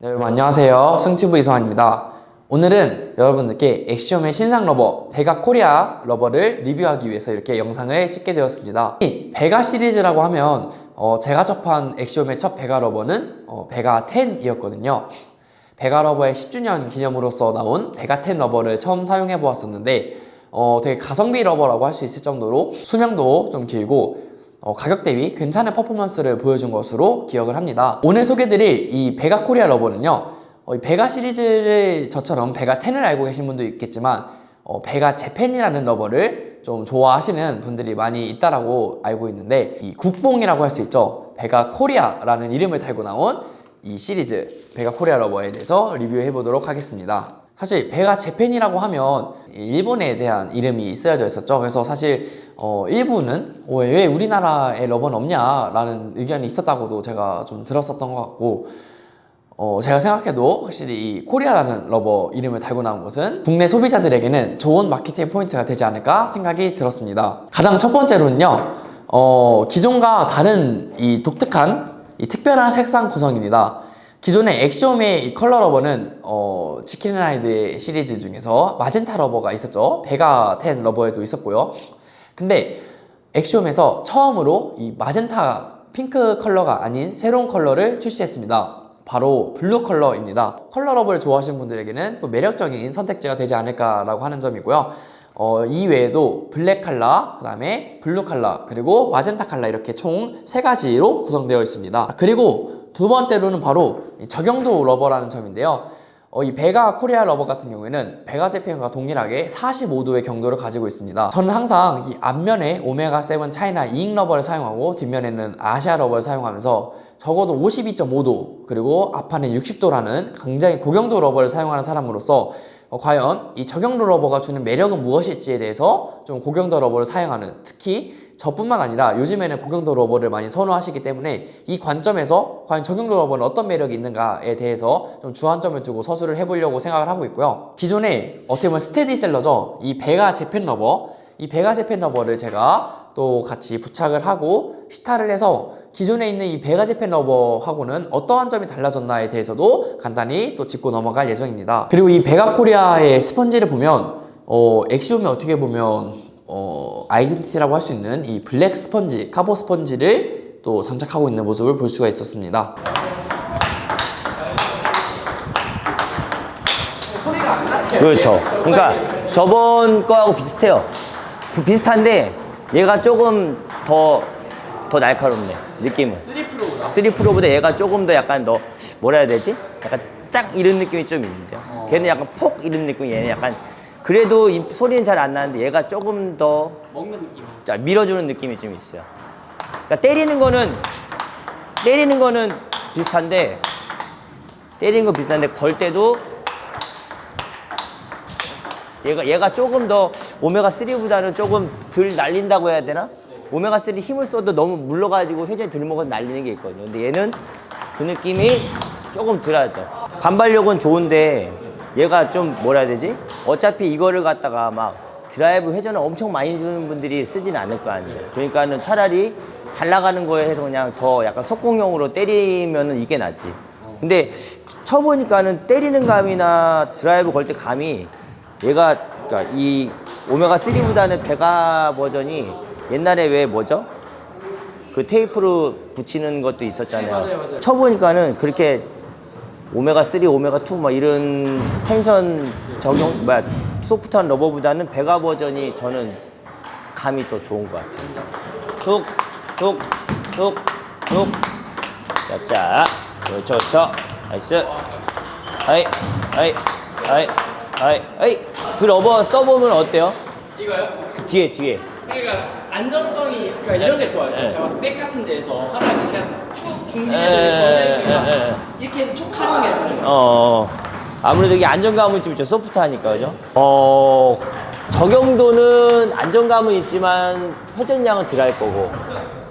네, 여러분 안녕하세요. 승튜브 이성환입니다. 오늘은 여러분들께 엑시움의 신상 러버 베가 코리아 러버를 리뷰하기 위해서 이렇게 영상을 찍게 되었습니다. 이 베가 시리즈라고 하면 어, 제가 접한 엑시움의 첫 베가 러버는 어, 베가 10이었거든요. 베가 러버의 10주년 기념으로서 나온 베가 10 러버를 처음 사용해 보았었는데 어, 되게 가성비 러버라고 할 수 있을 정도로 수명도 좀 길고 어, 가격 대비 괜찮은 퍼포먼스를 보여준 것으로 기억을 합니다. 오늘 소개드릴 이 베가 코리아 러버는요, 어, 이 베가 시리즈를 저처럼 베가 10을 알고 계신 분도 있겠지만, 어, 베가 재팬이라는 러버를 좀 좋아하시는 분들이 많이 있다라고 알고 있는데, 이 국뽕이라고 할 수 있죠. 베가 코리아라는 이름을 달고 나온 이 시리즈 베가 코리아 러버에 대해서 리뷰해 보도록 하겠습니다. 사실 베가 재팬이라고 하면 일본에 대한 이름이 쓰여져 있었죠. 그래서 사실 어, 일부는 어, 왜 우리나라에 러버는 없냐라는 의견이 있었다고도 제가 좀 들었었던 것 같고 어, 제가 생각해도 확실히 이 코리아라는 러버 이름을 달고 나온 것은 국내 소비자들에게는 좋은 마케팅 포인트가 되지 않을까 생각이 들었습니다. 가장 첫 번째로는요, 어, 기존과 다른 이 독특한 이 특별한 색상 구성입니다. 기존의 이 컬러 러버는 어, 치킨 라이드 시리즈 중에서 마젠타 러버가 있었죠. 베가 10 러버에도 있었고요. 근데 엑시옴에서 처음으로 이 마젠타 핑크 컬러가 아닌 새로운 컬러를 출시했습니다. 바로 블루 컬러입니다. 컬러 러버를 좋아하시는 분들에게는 또 매력적인 선택지가 되지 않을까라고 하는 점이고요. 어, 이 외에도 블랙 컬러, 그 다음에 블루 컬러, 그리고 마젠타 컬러 이렇게 총 세 가지로 구성되어 있습니다. 아, 그리고 두 번째로는 바로 이 적용도 러버라는 점인데요. 어, 이 베가 코리아 러버 같은 경우에는 베가 제품과 동일하게 45도의 경도를 가지고 있습니다. 저는 항상 이 앞면에 오메가 7 차이나 이잉 러버를 사용하고 뒷면에는 아시아 러버를 사용하면서 적어도 52.5도 그리고 앞판에 60도라는 굉장히 고경도 러버를 사용하는 사람으로서 어, 과연 이 적용도 러버가 주는 매력은 무엇일지에 대해서 좀 고경도 러버를 사용하는 특히 저뿐만 아니라 요즘에는 고경도 러버를 많이 선호하시기 때문에 이 관점에서 과연 적용도 러버는 어떤 매력이 있는가에 대해서 좀 주안점을 두고 서술을 해보려고 생각을 하고 있고요. 기존에 어떻게 보면 스테디셀러죠. 이 베가 재팬 러버, 이 베가 재팬 러버를 제가 또 같이 부착을 하고 시타를 해서 기존에 있는 이 베가 재팬 러버하고는 어떠한 점이 달라졌나에 대해서도 간단히 또 짚고 넘어갈 예정입니다. 그리고 이 베가 코리아의 스펀지를 보면 어, 엑시움이 어떻게 보면 어, 아이덴티티라고 할 수 있는 이 블랙 스펀지, 카보 스펀지를 또 장착하고 있는 모습을 볼 수가 있었습니다. 그렇죠. 그러니까 저번 거하고 비슷해요. 그 비슷한데 얘가 조금 더, 더 날카롭네. 느낌은. 3프로보다 3프로보다 얘가 조금 더 약간 더 뭐라 해야 되지? 약간 짝 이런 느낌이 좀 있는데요. 걔는 약간 폭 이런 느낌, 얘는 약간 그래도 이- 소리는 잘 안 나는데 얘가 조금 더 먹는 느낌. 자, 밀어주는 느낌이 좀 있어요. 그러니까 때리는 거는 때리는 거는 비슷한데 때리는 거 비슷한데 걸 때도 얘가 얘가 조금 더 오메가 3보다는 조금 덜 날린다고 해야 되나? 오메가 3 힘을 써도 너무 물러가지고 회전이 덜 먹어서 날리는 게 있거든요. 근데 얘는 그 느낌이 조금 덜하죠. 반발력은 좋은데 얘가 좀 뭐라 해야 되지? 어차피 이거를 갖다가 막 드라이브 회전을 엄청 많이 주는 분들이 쓰진 않을 거 아니에요. 그러니까는 차라리 잘 나가는 거에 해서 그냥 더 약간 속공용으로 때리면은 이게 낫지. 근데 쳐보니까는 때리는 감이나 드라이브 걸 때 감이 얘가 그러니까 이 오메가 3보다는 베가 버전이 옛날에 왜 뭐죠? 그 테이프로 붙이는 것도 있었잖아요. 네, 맞아요, 맞아요. 쳐보니까는 그렇게 오메가 3, 오메가 2뭐 이런 텐션 적용 뭐야 소프트한 러버보다는 베가 버전이 저는 감이 더 좋은 것 같아요. 툭, 툭, 툭, 툭. 자, 자, 그렇죠, 그렇죠. 나이스. 하이, 하이, 하이, 하이, 하이. 그 러버 써보면 어때요? 이거요? 그 뒤에, 뒤에. 그러니까 안정성이 그러니까 이런 게 좋아요. 네. 제가 봤을 때백 같은 데에서 하나 이렇게 그냥 축 예, 중진해서 예, 이렇게 예, 예. 이렇게 해서 쭉 하는 게 좋아요. 어, 아무래도 이게 안정감은 좀 있죠. 소프트하니까, 그죠? 어, 적용도는 안정감은 있지만 회전량은 덜할 거고,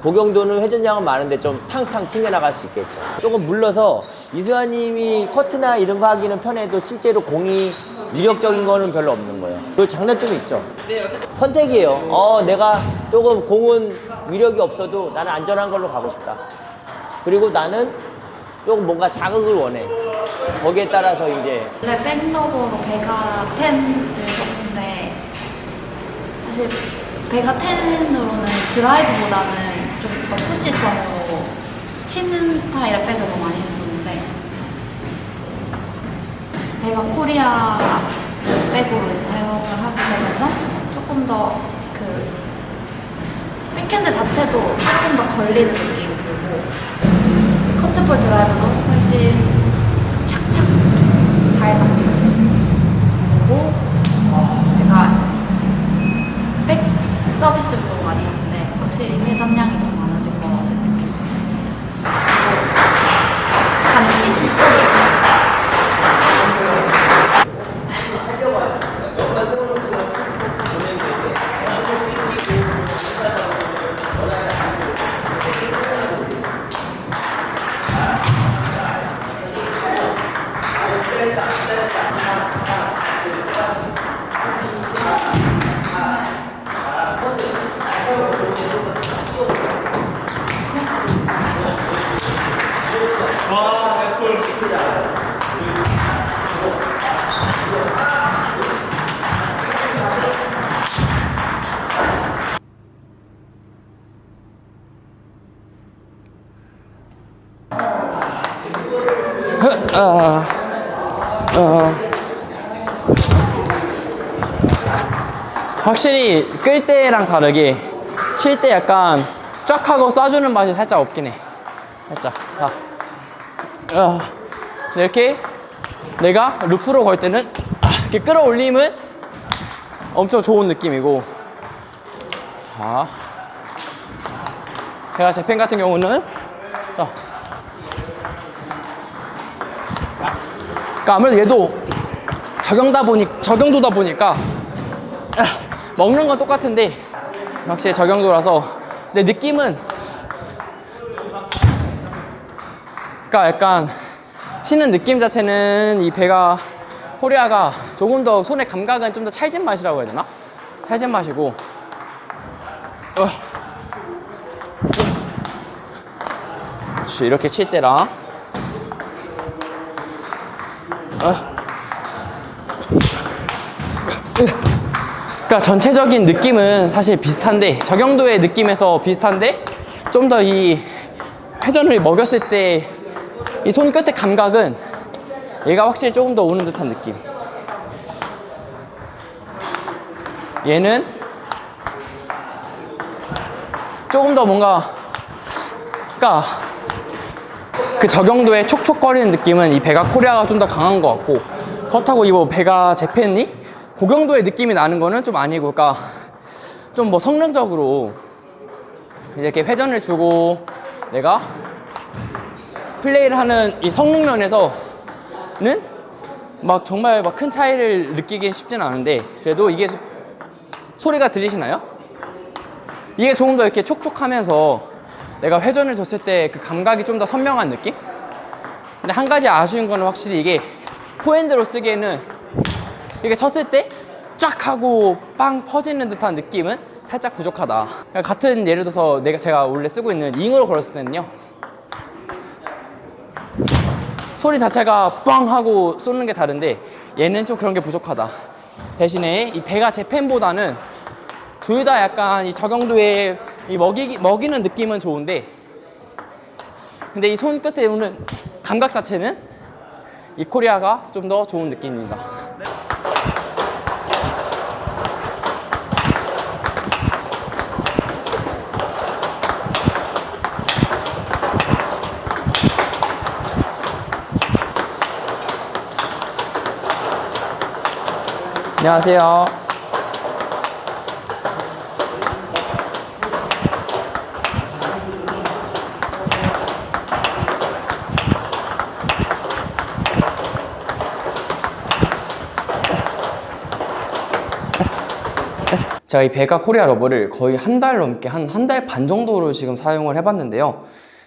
고경도는 회전량은 많은데 좀 탕탕 튕겨나갈 수 있겠죠. 조금 물러서 이수아님이 커트나 이런 거 하기는 편해도 실제로 공이 위력적인 거는 별로 없는 거예요. 그 장단점이 있죠. 네, 어쨌든 선택이에요. 어, 내가 조금 공은 위력이 없어도 나는 안전한 걸로 가고 싶다. 그리고 나는 조금 뭔가 자극을 원해. 거기에 따라서 이제 원래 백러버로 배가 10을 썼는데 사실 배가 10으로는 드라이브보다는 좀 더 푸시성으로 치는 스타일의 백을 더 많이 했었는데 배가 코리아 백으로 이제 사용을 하게 되면서 조금 더 그 백핸드 자체도 조금 더 걸리는 느낌이 들고 커트볼 드라이브도 훨씬 착착 잘 잡히고 그리고 제가 백 서비스를 좀 많이 하는데 확실히 회전량이 더 아, 아. 확실히 끌 때랑 다르게 칠 때 약간 쫙 하고 쏴주는 맛이 살짝 없긴 해. 살짝. 자. 아. 이렇게 내가 루프로 걸 때는 아, 이렇게 끌어올림은 엄청 좋은 느낌이고. 자. 제가 제펜 같은 경우는 자. 그러니까 아무래도 얘도 적용다 보니 적용도다 보니까 아, 먹는 건 똑같은데 확실히 적용도라서 근데 느낌은 그러니까 약간 치는 느낌 자체는 이 배가 코리아가 조금 더 손의 감각은 좀 더 찰진 맛이라고 해야 되나? 찰진 맛이고 어. 그렇지 이렇게 칠 때랑 그러니까 전체적인 느낌은 사실 비슷한데 적용도의 느낌에서 비슷한데 좀 더 이 회전을 먹였을 때 이 손끝의 감각은 얘가 확실히 조금 더 오는 듯한 느낌. 얘는 조금 더 뭔가 그러니까 그 적용도의 촉촉거리는 느낌은 이 배가 코리아가 좀 더 강한 것 같고 그렇다고 이 뭐 배가 재팬이 고경도의 느낌이 나는 거는 좀 아니고 그러니까 좀 뭐 성능적으로 이렇게 회전을 주고 내가 플레이를 하는 이 성능 면에서는 막 정말 막 큰 차이를 느끼기 쉽지는 않은데 그래도 이게 소리가 들리시나요? 이게 조금 더 이렇게 촉촉하면서 내가 회전을 줬을 때 그 감각이 좀 더 선명한 느낌? 근데 한 가지 아쉬운 거는 확실히 이게 포핸드로 쓰기에는 이렇게 쳤을 때 쫙 하고 빵 퍼지는 듯한 느낌은 살짝 부족하다. 그러니까 같은 예를 들어서 내가 제가 원래 쓰고 있는 잉으로 걸었을 때는요. 소리 자체가 빵 하고 쏘는 게 다른데 얘는 좀 그런 게 부족하다. 대신에 이 배가 제 펜보다는 둘 다 약간 이 적용도에 이 먹이, 먹이는 느낌은 좋은데 근데 이 손끝에 오는 감각 자체는 이 코리아가 좀 더 좋은 느낌입니다. 안녕하세요. 제가 이 베가 코리아 러버를 거의 한 달 넘게 한 한 달 반 정도로 지금 사용을 해봤는데요.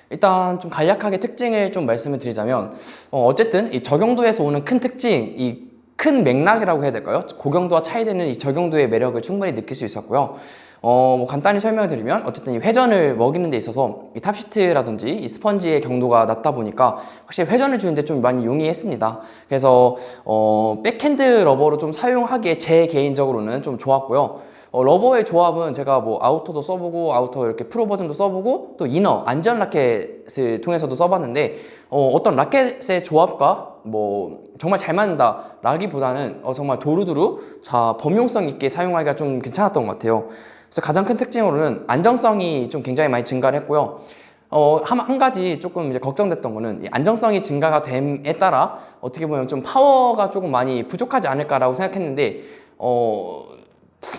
일단 좀 간략하게 특징을 좀 말씀을 드리자면 어, 어쨌든 이 적용도에서 오는 큰 특징, 이 큰 맥락이라고 해야 될까요? 고경도와 차이되는 이 적용도의 매력을 충분히 느낄 수 있었고요. 어, 뭐 간단히 설명을 드리면 어쨌든 이 회전을 먹이는 데 있어서 이 탑시트라든지 이 스펀지의 경도가 낮다 보니까 확실히 회전을 주는데 좀 많이 용이했습니다. 그래서 어, 백핸드 러버로 좀 사용하기에 제 개인적으로는 좀 좋았고요. 어, 러버의 조합은 제가 뭐 아우터도 써보고 아우터 이렇게 프로 버전도 써보고 또 이너 안전 라켓을 통해서도 써봤는데 어, 어떤 라켓의 조합과 뭐 정말 잘 맞는다 라기보다는 어, 정말 도루두루 자 범용성 있게 사용하기가 좀 괜찮았던 것 같아요. 그래서 가장 큰 특징으로는 안정성이 좀 굉장히 많이 증가를 했고요. 어, 한, 한 가지 조금 이제 걱정됐던 거는 이 안정성이 증가가 됨에 따라 어떻게 보면 좀 파워가 조금 많이 부족하지 않을까라고 생각했는데 어,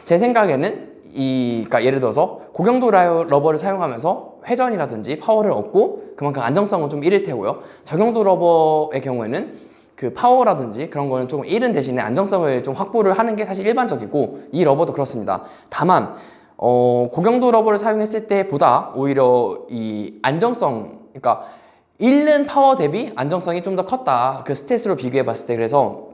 제 생각에는 이, 그러니까 예를 들어서 고경도 라- 러버를 사용하면서 회전이라든지 파워를 얻고 그만큼 안정성은 좀 잃을 테고요. 저경도 러버의 경우에는 그 파워라든지 그런 거는 조금 잃은 대신에 안정성을 좀 확보를 하는 게 사실 일반적이고 이 러버도 그렇습니다. 다만 어, 고경도 러버를 사용했을 때보다 오히려 이 안정성, 그러니까 잃는 파워 대비 안정성이 좀 더 컸다. 그 스탯으로 비교해 봤을 때 그래서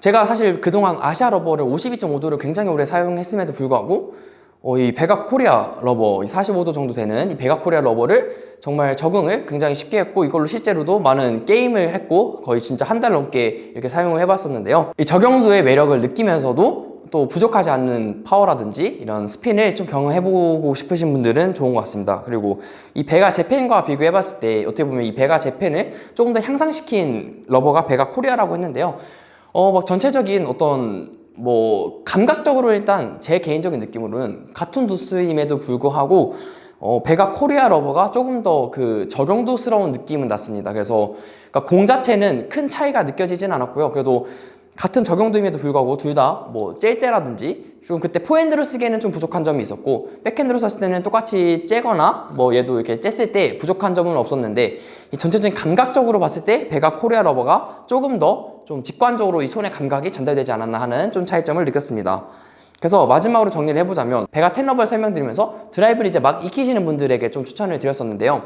제가 사실 그동안 아시아 러버를 52.5도를 굉장히 오래 사용했음에도 불구하고 어, 이 백악 코리아 러버, 이 45도 정도 되는 이 백악 코리아 러버를 정말 적응을 굉장히 쉽게 했고 이걸로 실제로도 많은 게임을 했고 거의 진짜 한 달 넘게 이렇게 사용을 해봤었는데요. 이 적용도의 매력을 느끼면서도 또 부족하지 않는 파워라든지 이런 스핀을 좀 경험해보고 싶으신 분들은 좋은 것 같습니다. 그리고 이 베가 재팬과 비교해봤을 때 어떻게 보면 이 베가 재팬을 조금 더 향상시킨 러버가 베가 코리아라고 했는데요. 어, 막 전체적인 어떤 뭐 감각적으로 일단 제 개인적인 느낌으로는 같은 도수임에도 불구하고 어, 베가 코리아 러버가 조금 더그 적용도스러운 느낌은 났습니다. 그래서 그러니까 공 자체는 큰 차이가 느껴지진 않았고요. 그래도 같은 적용도임에도 불구하고 둘 다뭐짤 때라든지 좀 그때 포핸드로 쓰기에는 좀 부족한 점이 있었고 백핸드로 썼을 때는 똑같이 째거나 뭐 얘도 이렇게 쬐을 때 부족한 점은 없었는데 이 전체적인 감각적으로 봤을 때 베가 코리아 러버가 조금 더 좀 직관적으로 이 손의 감각이 전달되지 않았나 하는 좀 차이점을 느꼈습니다. 그래서 마지막으로 정리를 해보자면 10 러버를 설명드리면서 드라이브를 이제 막 익히시는 분들에게 좀 추천을 드렸었는데요.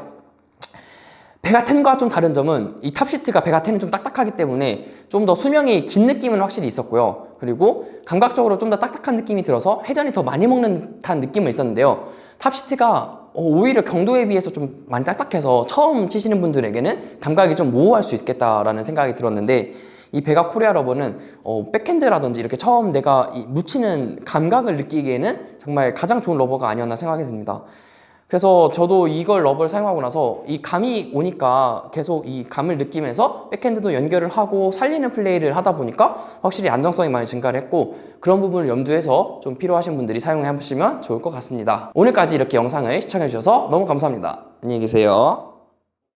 베가 10과 좀 다른 점은 이 탑시트가 베가 10은 좀 딱딱하기 때문에 좀 더 수명이 긴 느낌은 확실히 있었고요. 그리고 감각적으로 좀 더 딱딱한 느낌이 들어서 회전이 더 많이 먹는 듯한 느낌은 있었는데요. 탑시트가 어, 오히려 경도에 비해서 좀 많이 딱딱해서 처음 치시는 분들에게는 감각이 좀 모호할 수 있겠다라는 생각이 들었는데 이 베가 코리아 러버는 어, 백핸드라든지 이렇게 처음 내가 이 묻히는 감각을 느끼기에는 정말 가장 좋은 러버가 아니었나 생각이 듭니다. 그래서 저도 이걸 러버를 사용하고 나서 이 감이 오니까 계속 이 감을 느끼면서 백핸드도 연결을 하고 살리는 플레이를 하다 보니까 확실히 안정성이 많이 증가를 했고 그런 부분을 염두해서 좀 필요하신 분들이 사용해 보시면 좋을 것 같습니다. 오늘까지 이렇게 영상을 시청해 주셔서 너무 감사합니다. 안녕히 계세요.